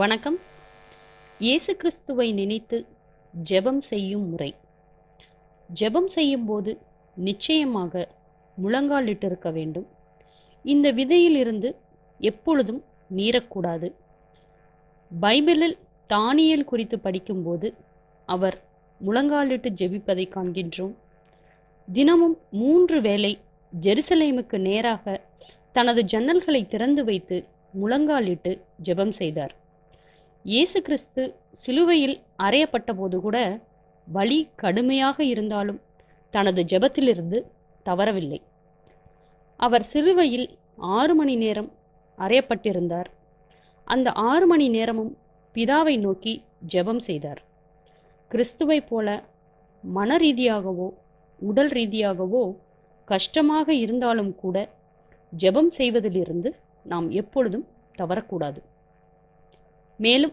வணக்கம். இயேசு கிறிஸ்துவை நினைத்து ஜெபம் செய்யும் முறை. ஜெபம் செய்யும்போது நிச்சயமாக முழங்காலிட்டிருக்க வேண்டும். இந்த விதையிலிருந்து எப்பொழுதும் மீறக்கூடாது. பைபிளில் தானியல் குறித்து படிக்கும்போது அவர் முழங்காலிட்டு ஜெபிப்பதை காண்கின்றோம். தினமும் மூன்று வேளை ஜெருசலேமுக்கு நேராக தனது ஜன்னல்களை திறந்து வைத்து முழங்காலிட்டு ஜெபம் செய்தார். இயேசு கிறிஸ்து சிலுவையில் அறையப்பட்ட போது கூட வலி கடுமையாக இருந்தாலும் தனது ஜெபத்திலிருந்து தவறவில்லை. அவர் சிலுவையில் ஆறு மணி நேரம் அறையப்பட்டிருந்தார். அந்த ஆறு மணி நேரமும் பிதாவை நோக்கி ஜெபம் செய்தார். கிறிஸ்துவை போல மன ரீதியாகவோ உடல் ரீதியாகவோ கஷ்டமாக இருந்தாலும் கூட ஜெபம் செய்வதிலிருந்து நாம் எப்பொழுதும் தவறக்கூடாது. மேலும்